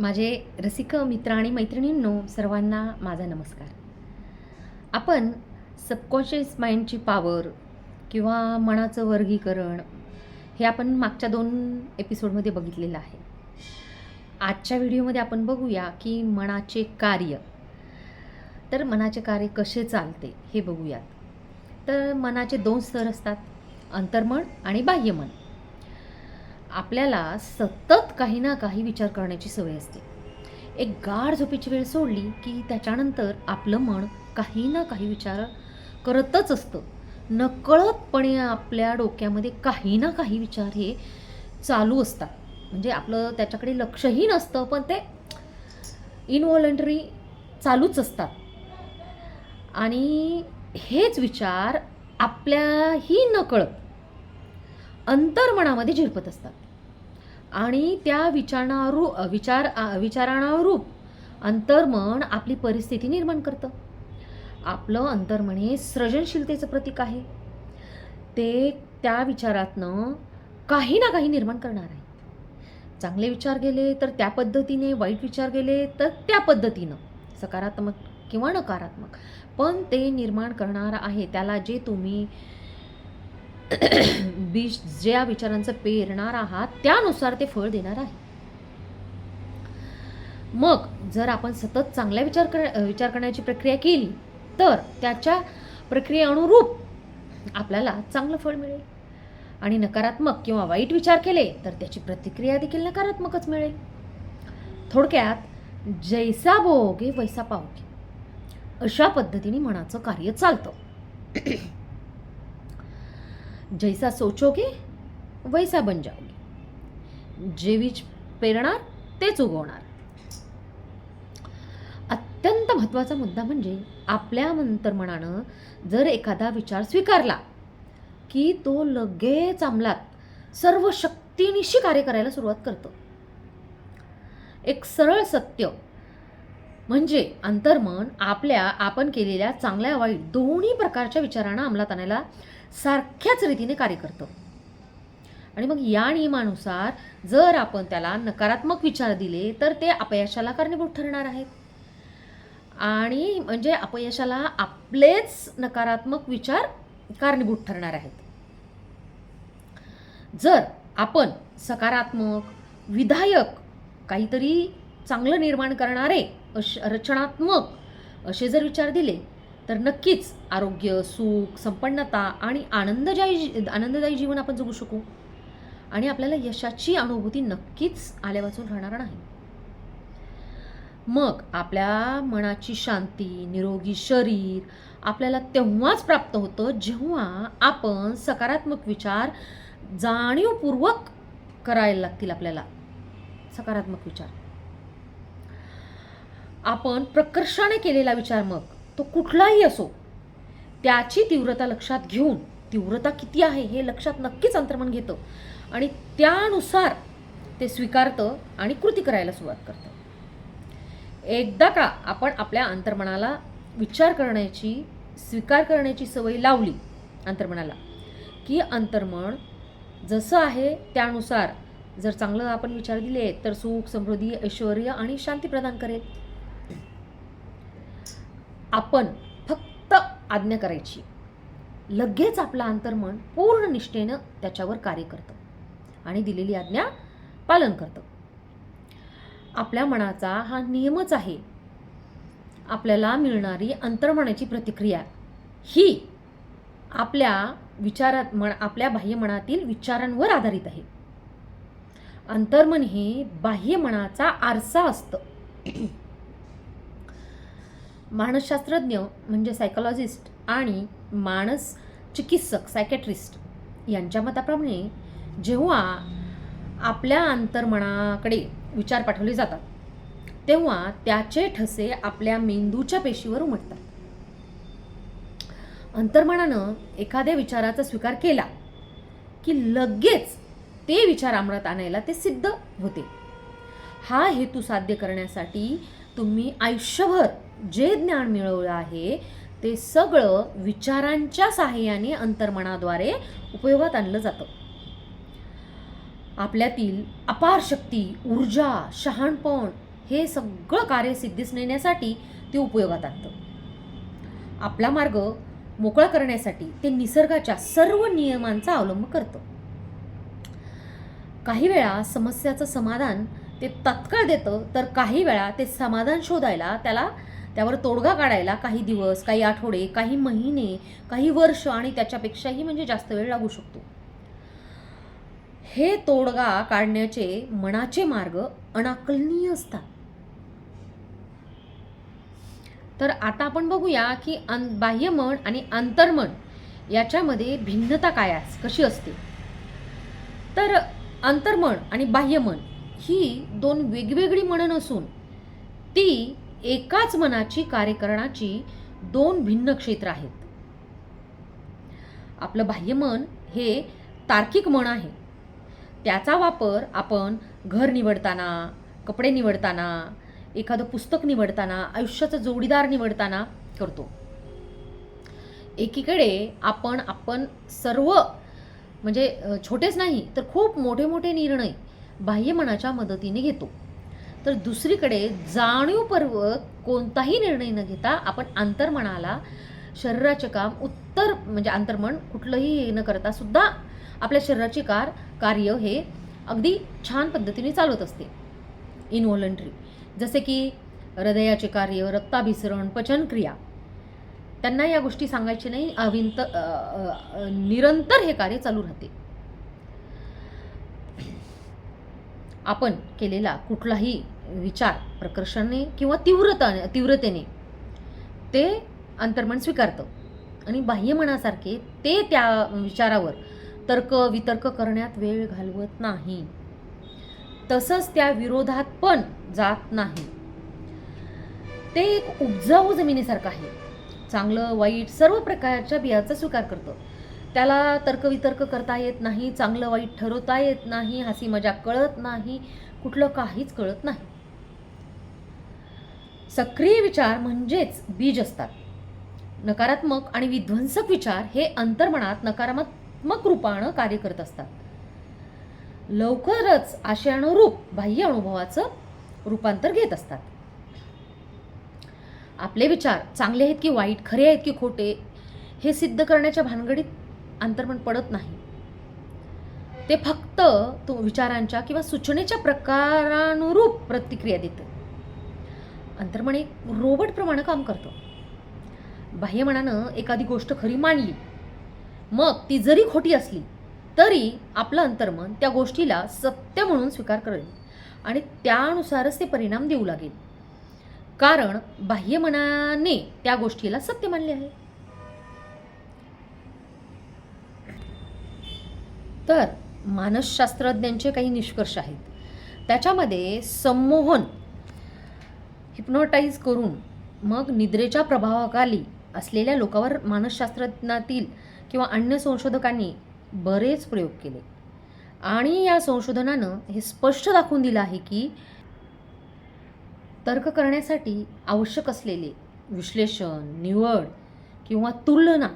माझे रसिक मित्र आणि मैत्रिणींनो सर्वांना माझा नमस्कार. आपण सबकॉन्शियस माइंडची पावर किंवा मनाचं वर्गीकरण हे आपण मागच्या दोन एपिसोडमध्ये बघितलेलं आहे. आजच्या व्हिडिओमध्ये आपण बघूया की मनाचे कार्य तर मनाचे कार्य कसे चालते हे बघूयात. तर मनाचे दोन स्तर असतात अंतर्मन आणि बाह्यमन. आपल्याला सतत काही ना काही विचार करण्याची सवय असते. एक गाढ झोपेची वेळ सोडली की त्याच्यानंतर आपलं मन काही ना काही विचार करतच असतं. नकळतपणे आपल्या डोक्यामध्ये काही ना काही विचार हे चालू असतात. म्हणजे आपलं त्याच्याकडे लक्षही नसतं पण ते इनव्हॉलंटरी चालूच असतात. आणि हेच विचार आपल्याही नकळत अंतर्मनामध्ये झिरपत असतात. आणि त्या विचारणारू विचार विचाराणारूप अंतर्मन आपली परिस्थिती निर्माण करतं. आपलं अंतर्मन हे सृजनशीलतेचं प्रतीक आहे. ते त्या विचारातनं काही ना काही निर्माण करणार आहे. चांगले विचार गेले तर त्या पद्धतीने वाईट विचार गेले तर त्या पद्धतीनं सकारात्मक किंवा नकारात्मक. पण ते निर्माण करणार आहे त्याला जे तुम्ही बीज ज्या विचारांचं पेरणार आहात त्यानुसार ते फळ देणार आहे. मग जर आपण सतत चांगल्या विचार कर विचार करण्याची प्रक्रिया केली तर त्याच्या प्रक्रियेअनुरूप आपल्याला चांगलं फळ मिळेल. आणि नकारात्मक किंवा वाईट विचार केले तर त्याची प्रतिक्रिया देखील नकारात्मकच मिळेल. थोडक्यात जैसा भोगे वैसा पावगे. अशा पद्धतीने मनाचं कार्य चालतं. जैसा सोचोगे वैसा बन जाओगे। जे वीज पेरणार तेच उगवणार। अत्यंत महत्त्वाचा मुद्दा म्हणजे आपल्या अंतर्मनानं जर एखादा विचार स्वीकारला की तो लगेच अंमलात सर्व शक्तीनिशी कार्य करायला सुरुवात करतं. एक सरळ सत्य म्हणजे अंतर्मन आपल्या आपण केलेल्या चांगल्या वाईट दोन्ही प्रकारच्या विचारांना अंमलात आणायला सारख्याच रीतीने कार्य करतं. आणि मग या नियमानुसार जर आपण त्याला नकारात्मक विचार दिले तर ते अपयशाला कारणीभूत ठरणार आहेत आणि म्हणजे अपयशाला आपलेच नकारात्मक विचार कारणीभूत ठरणार आहेत. जर आपण सकारात्मक विधायक काहीतरी चांगलं निर्माण करणारे अश रचनात्मक असे जर विचार दिले तर नक्कीच आरोग्य सुख संपन्नता आणि आनंददायी आनंददायी जीवन आपण जगू शकू. आणि आपल्याला यशाची अनुभूती नक्कीच आल्यापासून राहणार नाही. मग आपल्या मनाची शांती निरोगी शरीर आपल्याला तेव्हाच प्राप्त होतं जेव्हा आपण सकारात्मक विचार जाणीवपूर्वक करायला लागतील आपल्याला. सकारात्मक विचार. आपण प्रकर्षाने केलेला विचार मग. तो कुठलाही असो त्याची तीव्रता लक्षात घेऊन तीव्रता किती आहे हे लक्षात नक्कीच अंतर्मन घेतं आणि त्यानुसार ते स्वीकारतं आणि कृती करायला सुरुवात करतं. एकदा का आपण आपल्या अंतर्मनाला विचार करण्याची स्वीकार करण्याची सवय लावली अंतर्मनाला की अंतर्मन जसं आहे त्यानुसार जर चांगलं आपण विचार दिले तर सुख समृद्धी ऐश्वर आणि शांती प्रदान करेल. आपण फक्त आज्ञा करायची. लगेच आपलं अंतर्मन पूर्ण निष्ठेनं त्याच्यावर कार्य करतं आणि दिलेली आज्ञा पालन करतं. आपल्या मनाचा हा नियमच आहे. आपल्याला मिळणारी अंतर्मनाची प्रतिक्रिया ही आपल्या विचारात मन आपल्या बाह्यमनातील विचारांवर आधारित आहे. अंतर्मन हे बाह्यमनाचा आरसा असतं. मानसशास्त्रज्ञ म्हणजे सायकोलॉजिस्ट आणि मानस चिकित्सक सायकॅट्रिस्ट यांच्या मताप्रमाणे जेव्हा आपल्या अंतर्मनाकडे विचार पाठवले जातात तेव्हा त्याचे ठसे आपल्या मेंदूच्या पेशीवर उमटतात. अंतर्मनानं एखाद्या विचाराचा स्वीकार केला की लगेच ते विचार अंमलात आणायला ते सिद्ध होते. हा हेतू साध्य करण्यासाठी तुम्ही आयुष्यभर जे ज्ञान मिळवलं आहे ते सगळं विचारांच्या साहाय्याने अंतर्मनाद्वारे उपयोगात आणलं जातं. आपल्यातील अपार शक्ती ऊर्जा शहाणपण हे सगळं कार्य सिद्धीस नेण्यासाठी ते उपयोगात आणतं. आपला मार्ग मोकळा करण्यासाठी ते निसर्गाच्या सर्व नियमांचा अवलंब करतं. काही वेळा समस्याचं समाधान ते तत्काळ देतं तर काही वेळा ते समाधान शोधायला त्याला त्यावर तोडगा काढायला काही दिवस काही आठवडे काही महिने काही वर्ष आणि त्याच्यापेक्षाही म्हणजे जास्त वेळ लागू शकतो. हे तोडगा काढण्याचे मनाचे मार्ग अनाकलनीय असतात. तर आता आपण बघूया की अं बाह्यमन आणि अंतर्मन याच्यामध्ये भिन्नता काय कशी असते? तर अंतर्मन आणि बाह्यमन ही दोन वेगवेगळी मनं नसून ती एकाच मनाची कार्यकरणाची दोन भिन्न क्षेत्र आहेत. आपलं बाह्यमन हे तार्किक मन आहे. त्याचा वापर आपण घर निवडताना कपडे निवडताना एखादं पुस्तक निवडताना आयुष्याचा जोडीदार निवडताना करतो. एकीकडे आपण आपण सर्व म्हणजे छोटेच नाही तर खूप मोठे मोठे निर्णय बाह्यमनाच्या मदतीने घेतो. तर दुसरीकडे जाणीवपूर्वक कोणताही निर्णय न घेता आपण अंतर्मनाला शरीराचे काम उत्तर म्हणजे अंतर्मन कुठलंही हे न करता सुद्धा आपल्या शरीराचे कार कार्य हे अगदी छान पद्धतीने चालवत असते. इनव्हॉलंटरी जसे की हृदयाचे कार्य रक्ताभिसरण पचनक्रिया. त्यांना या गोष्टी सांगायची नाही. अविंत निरंतर हे कार्य चालू राहते. आपण केलेला कुठलाही विचार प्रकर्षाने किंवा तीव्रता तीव्रतेने ते अंतर्मन स्वीकारतं. आणि बाह्यमनासारखे ते त्या विचारावर तर्क वितर्क करण्यात वेळ घालवत नाही. तसंच त्या विरोधात पण जात नाही. ते एक उपजाऊ जमिनीसारखं आहे. चांगलं वाईट सर्व प्रकारच्या बियाचा स्वीकार करतं. त्याला तर्कवितर्क करता येत नाही चांगलं वाईट ठरवता येत नाही हसी मजाक कळत नाही कुठलं काहीच कळत नाही. सक्रिय विचार म्हणजेच बीज असतात. नकारात्मक आणि विध्वंसक विचार हे अंतर्मनात नकारात्मक रूपानं कार्य करत असतात. लवकरच आशयानुरूप बाह्य अनुभवाचं रूपांतर घेत असतात. आपले विचार चांगले आहेत की वाईट खरे आहेत की खोटे हे सिद्ध करण्याच्या भानगडीत अंतर्मन पडत नाही. ते फक्त तो विचारांच्या किंवा सूचनेच्या प्रकारानुरूप प्रतिक्रिया देतं. अंतर्मन एक रोबोटप्रमाणे काम करतं. बाह्यमनानं एखादी गोष्ट खरी मांडली मग ती जरी खोटी असली तरी आपलं अंतर्मन त्या गोष्टीला सत्य म्हणून स्वीकार करेल आणि त्यानुसारच ते परिणाम देऊ लागेल. कारण बाह्यमनाने त्या गोष्टीला सत्य मानले आहे. तर मानसशास्त्रज्ञांचे काही निष्कर्ष आहेत. त्याच्यामध्ये संमोहन हिप्नोटाईज करून मग निद्रेच्या प्रभावाखाली असलेल्या लोकांवर मानसशास्त्रज्ञातील किंवा अन्य संशोधकांनी बरेच प्रयोग केले. आणि या संशोधनानं हे स्पष्ट दाखवून दिलं आहे की तर्क करण्यासाठी आवश्यक असलेले विश्लेषण निवड किंवा तुलना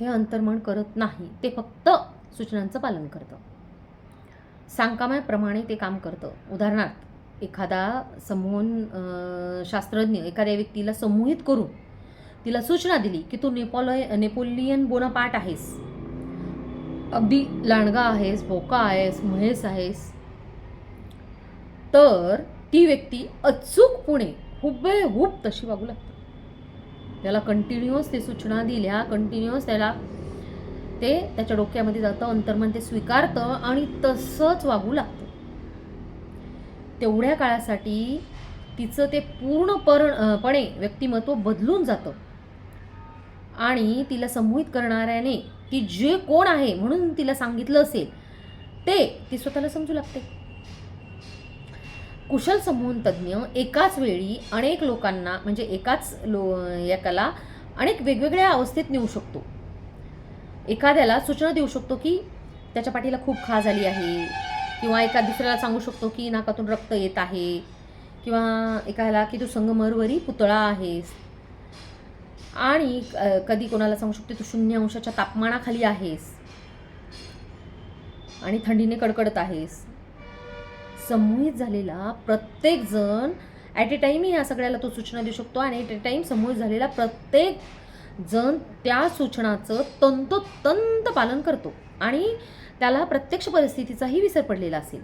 हे अंतर्मन करत नाही. ते फक्त सूचनांचं पालन करतं. सांगकामाप्रमाणे ते काम करतं. उदाहरणार्थ एखादा समूहन शास्त्रज्ञ एखाद्या व्यक्तीला समूहित करून तिला सूचना दिली की तू नेपोलय नेपोलियन बोनापाट आहेस. अगदी लांडगा आहेस बोका आहेस म्हैस आहेस. तर ती व्यक्ती अचूकपणे हुबेहूब तशी वागू लागते. त्याला कंटिन्युअस ते सूचना दिल्या कंटिन्युअस त्याला ते त्याच्या डोक्यामध्ये जातं अंतर्मन ते स्वीकारतं आणि तसंच वागू लागतं. तेवढ्या काळासाठी तिचं ते पूर्णपणपणे व्यक्तिमत्व बदलून जातं. आणि तिला संमोहित करणाऱ्याने ती जे कोण आहे म्हणून तिला सांगितलं असेल ते ती स्वतःला समजू लागते. कुशल समूहन तज्ज्ञ एकाच वेळी अनेक लोकांना म्हणजे एकाच लो एकाला अनेक वेगवेगळ्या अवस्थेत नेऊ शकतो. एखाद्याला सूचना देऊ शकतो की त्याच्या पाठीला खूप खा झाली आहे किंवा एका दुसऱ्याला सांगू शकतो की नाकातून रक्त येत आहे किंवा एखाद्याला की तू संगमरवरी पुतळा आहेस. आणि कधी कोणाला सांगू शकतो तू शून्य अंशाच्या तापमानाखाली आहेस. आणि थंडीने कडकडत आहेस. समूहित झालेला प्रत्येकजण ॲट ए टाईम ह्या सगळ्याला तो सूचना देऊ शकतो आणि ॲट ए टाईम समूहित झालेला प्रत्येक जण त्या सूचनाचं तंतोतंत पालन करतो आणि त्याला प्रत्यक्ष परिस्थितीचाही विसर पडलेला असेल.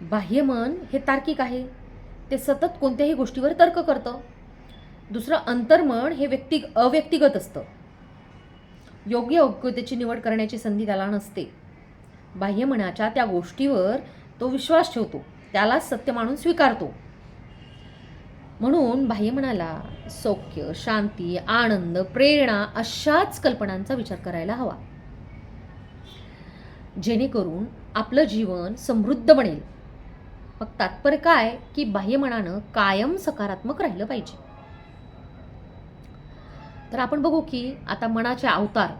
बाह्यमन हे तार्किक आहे. ते सतत कोणत्याही गोष्टीवर तर्क करतं. दुसरं अंतर्मन हे व्यक्ती अव्यक्तिगत असतं. योग्य योग्यतेची निवड करण्याची संधी त्याला नसते. बाह्यमनाच्या त्या गोष्टीवर तो विश्वास ठेवतो. त्याला सत्य मानून स्वीकारतो. म्हणून बाह्यमनाला सौख्य शांती आनंद प्रेरणा अशाच कल्पनांचा विचार करायला हवा. जेणेकरून आपलं जीवन समृद्ध बनेल. मग तात्पर्य काय? की बाह्यमनानं कायम सकारात्मक राहिलं पाहिजे. तर आपण बघू की आता मनाचे अवतार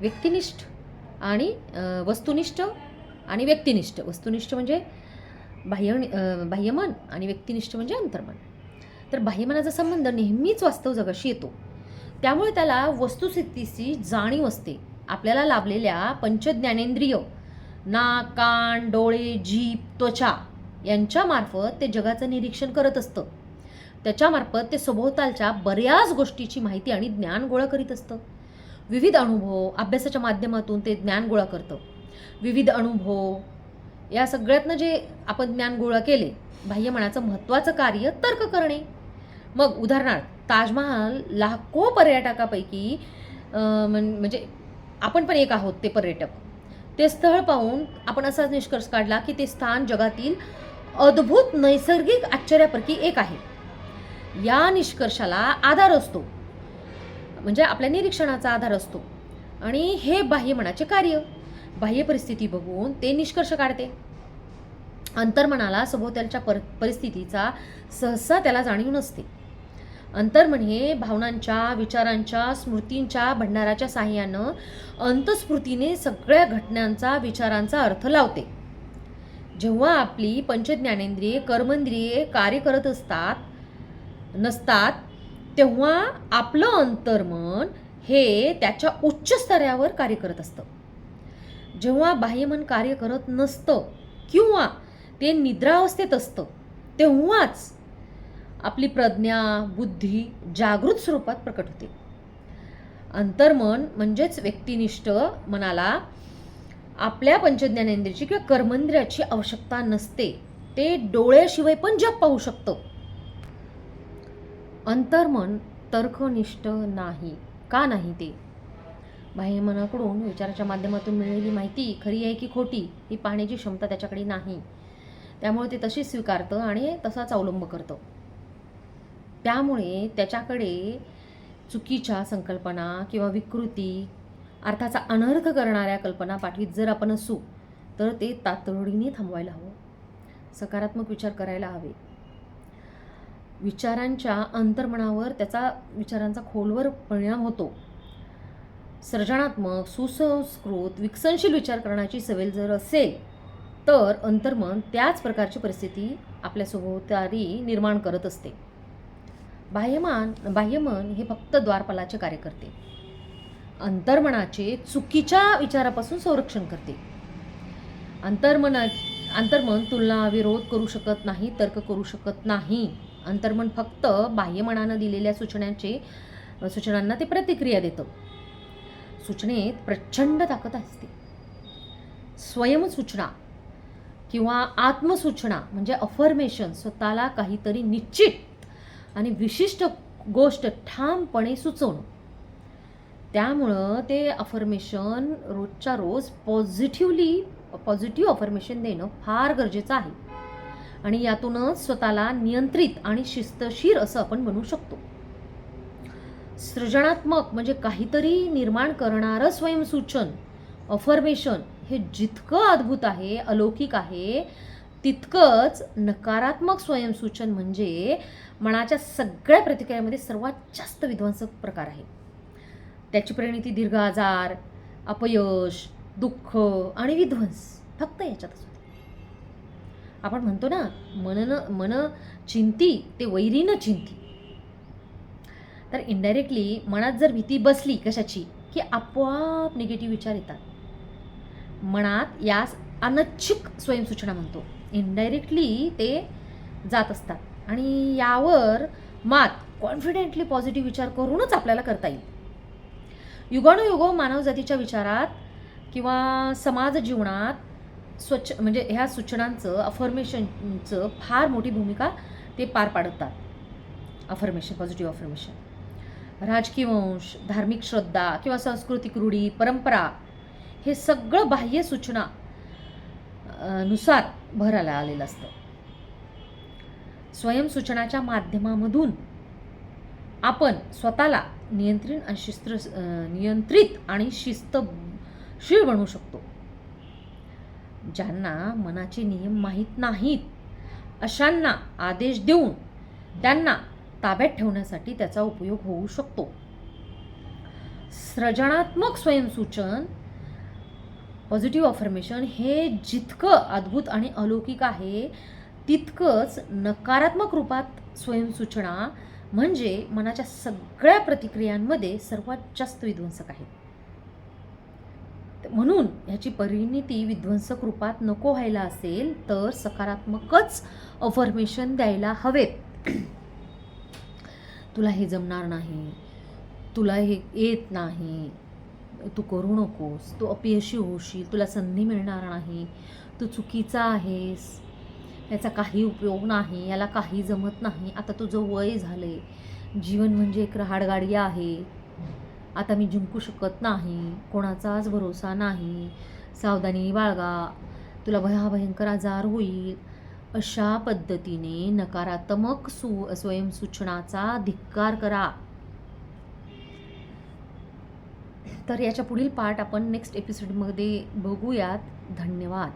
व्यक्तिनिष्ठ आणि वस्तुनिष्ठ आणि व्यक्तिनिष्ठ. वस्तुनिष्ठ म्हणजे बाह्य बाह्यमन आणि व्यक्तिनिष्ठ म्हणजे अंतर्मन. तर बाह्यमनाचा संबंध नेहमीच वास्तव जगाशी येतो. त्यामुळे त्याला वस्तुस्थितीची जाणीव असते. आपल्याला लाभलेल्या पंचज्ञानेंद्रिय नाक कान डोळे जीभ त्वचा यांच्यामार्फत ते जगाचं निरीक्षण करत असतं. त्याच्यामार्फत ते सभोवतालच्या बऱ्याच गोष्टीची माहिती आणि ज्ञान गोळा करीत असतं. विविध अनुभव अभ्यासाच्या माध्यमातून ते ज्ञान गोळा करतं. विविध अनुभव या सगळ्यातनं जे आपण ज्ञान गोळा केले बाह्यमनाचं महत्त्वाचं कार्य तर्क करणे. मग उदाहरणार्थ ताजमहाल लाखो पर्यटकापैकी म्हणजे आपण पण एक आहोत ते पर्यटक. ते स्थळ पाहून आपण असाच निष्कर्ष काढला की ते स्थान जगातील अद्भुत नैसर्गिक आश्चर्यापैकी एक आहे. या निष्कर्षाला आधार असतो. म्हणजे आपल्या निरीक्षणाचा आधार असतो. आणि हे बाह्यमनाचे कार्य. बाह्य परिस्थिती बघून ते निष्कर्ष काढते. अंतर्मनाला सभोवतालच्या पर परिस्थितीचा सहसा त्याला जाणीव नसते. अंतर्मन हे भावनांच्या विचारांच्या स्मृतींच्या भंडाराच्या साह्यानं अंतस्फूर्तीने सगळ्या घटनांचा विचारांचा अर्थ लावते. जेव्हा आपली पंचज्ञानेंद्रिये कर्मेंद्रिये कार्य करत असतात नसतात तेव्हा आपलं अंतर्मन हे त्याच्या उच्च स्तरावर कार्य करत असतं. जेव्हा बाह्यमन कार्य करत नसतं किंवा ते निद्रावस्थेत असतं तेव्हाच आपली प्रज्ञा बुद्धी जागृत स्वरूपात प्रकट होते. अंतर्मन म्हणजेच व्यक्तिनिष्ठ मनाला आपल्या पंचज्ञानेंद्रियाची किंवा कर्मेंद्रियाची आवश्यकता नसते. ते डोळ्याशिवाय पण जग पाहू शकतं. अंतर्मन तर्कनिष्ठ नाही. का नाही ते? बाह्यमनाकडून विचाराच्या माध्यमातून मिळालेली माहिती खरी आहे की खोटी ही पाहण्याची क्षमता त्याच्याकडे नाही. त्यामुळे ते तशीच स्वीकारतं आणि तसाच अवलंब करतं. त्यामुळे त्याच्याकडे चुकीच्या संकल्पना किंवा विकृती अर्थाचा अनर्थ करणाऱ्या कल्पना पाठवीत जर आपण असू तर ते तातडीने थांबवायला हवं. सकारात्मक विचार करायला हवे. विचारांच्या अंतर्मनावर त्याचा विचारांचा खोलवर परिणाम होतो. सर्जनात्मक सुसंस्कृत विकसनशील विचार करण्याची सवय जर असेल तर अंतर्मन त्याच प्रकारची परिस्थिती आपल्या सभोवताली निर्माण करत असते. बाह्यमान बाह्यमन हे फक्त द्वारपालाचे कार्य करते. अंतर्मनाचे चुकीच्या विचारापासून संरक्षण करते. अंतर्मना अंतर्मन तुलना विरोध करू शकत नाही तर्क करू शकत नाही. अंतर्मन फक्त बाह्यमनानं दिलेल्या सूचनांचे सूचनांना ते प्रतिक्रिया देतं. सूचनेत प्रचंड ताकद असते. स्वयंसूचना किंवा आत्मसूचना म्हणजे अफर्मेशन स्वतःला काहीतरी निश्चित आणि विशिष्ट गोष्ट ठामपणे सुचवणं. त्यामुळं ते अफर्मेशन रोजच्या रोज पॉझिटिव्हली पॉझिटिव्ह अफर्मेशन देणं फार गरजेचं आहे. आणि यातूनच स्वतःला नियंत्रित आणि शिस्तशीर असं आपण बनवू शकतो. सृजनात्मक म्हणजे काहीतरी निर्माण करणारं स्वयंसूचन अफर्मेशन हे जितकं अद्भुत आहे अलौकिक आहे तितकंच नकारात्मक स्वयंसूचन म्हणजे मनाच्या सगळ्या प्रतिक्रियामध्ये सर्वात जास्त विध्वंसक प्रकार आहे. त्याची परिणिती दीर्घ आजार अपयश दुःख आणि विध्वंस फक्त याच्यातच होते. आपण म्हणतो ना मननं मन चिंती ते वैरीनं चिंती. तर इनडायरेक्टली मनात जर भीती बसली कशाची की आपोआप निगेटिव्ह विचार येतात. मनात यास अनच्छिक स्वयंसूचना म्हणतो. इनडायरेक्टली ते जात असतात. आणि यावर मात कॉन्फिडेंटली पॉझिटिव्ह विचार करूनच आपल्याला करता येईल. युगानुयुगो मानवजातीच्या विचारात किंवा समाज जीवनात स्वच्छ म्हणजे ह्या सूचनांचं अफर्मेशनचं फार मोठी भूमिका ते पार पाडतात. अफर्मेशन पॉझिटिव्ह अफर्मेशन राजकीय वंश धार्मिक श्रद्धा किंवा सांस्कृतिक रूढी परंपरा हे सगळं बाह्य सूचना नुसार भरायला आलेलं असतं. स्वयंसूचनाच्या माध्यमामधून आपण स्वतःला नियंत्रण आणि शिस्त नियंत्रित आणि शिस्तशील बनवू शकतो. ज्यांना मनाचे नियम माहीत नाहीत अशांना आदेश देऊन त्यांना ताब्यात ठेवण्यासाठी त्याचा उपयोग होऊ शकतो. सृजनात्मक स्वयंसूचन पॉझिटिव्ह अफर्मेशन हे जितकं अद्भुत आणि अलौकिक आहे तितकंच नकारात्मक रूपात स्वयंसूचना म्हणजे मनाच्या सगळ्या प्रतिक्रियांमध्ये सर्वात जास्त विध्वंसक आहे. म्हणून ह्याची परिणिती विध्वंसक रूपात नको व्हायला असेल तर सकारात्मकच अफर्मेशन द्यायला हवेत. तुला हे जमणार नाही तुला हे येत नाही तू करू नकोस. तू अपयशी होशील. तुला संधी मिळणार नाही. तू चुकीचा आहेस. याचा काही उपयोग नाही. याला काही जमत नाही. आता तुझं वय झाले जीवन म्हणजे एक रहाडगाडी आहे. आता मी जिंकू शकत नाही. कोणाचाच भरोसा नाही. सावधानी बाळगा. तुला भयाभयंकर आजार होईल. अशा पद्धतीने नकारात्मक सु स्वयंसूचनाचा धिक्कार करा. तर याच्या पुढील पार्ट आपण नेक्स्ट एपिसोडमध्ये बघूयात. धन्यवाद.